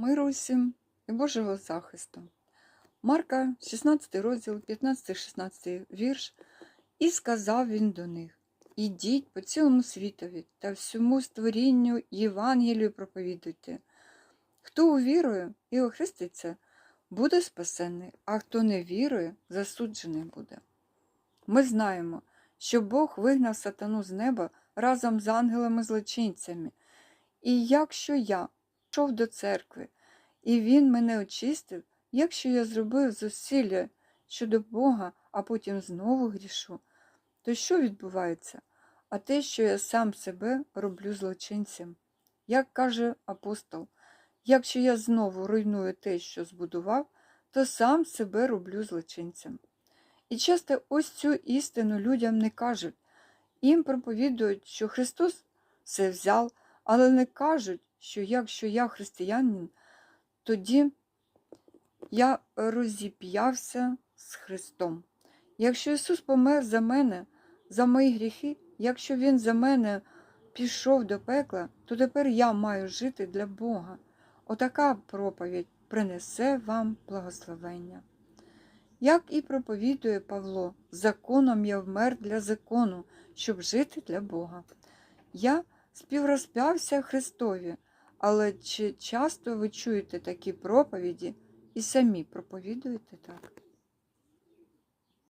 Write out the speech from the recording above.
Миру усім і Божого захисту. Марка, 16 розділ, 15-16 вірш. І сказав він до них: Ідіть по цілому світові та всьому створінню Євангелію проповідуйте. Хто увірує і охреститься, буде спасений, а хто не вірує, засуджений буде. Ми знаємо, що Бог вигнав сатану з неба разом з ангелами-злочинцями. І якщо я йшов до церкви, і він мене очистив, якщо я зробив зусилля щодо Бога, а потім знову грішу, то що відбувається? А те, що я сам себе роблю злочинцем. Як каже апостол, якщо я знову руйную те, що збудував, то сам себе роблю злочинцем. І часто ось цю істину людям не кажуть. Їм проповідують, що Христос все взяв, але не кажуть, що якщо я християнин, тоді я розіп'явся з Христом. Якщо Ісус помер за мене, за мої гріхи, якщо Він за мене пішов до пекла, то тепер я маю жити для Бога. Отака проповідь принесе вам благословення. Як і проповідує Павло, законом я вмер для закону, щоб жити для Бога. Я співрозп'явся Христові, але чи часто ви чуєте такі проповіді і самі проповідуєте так?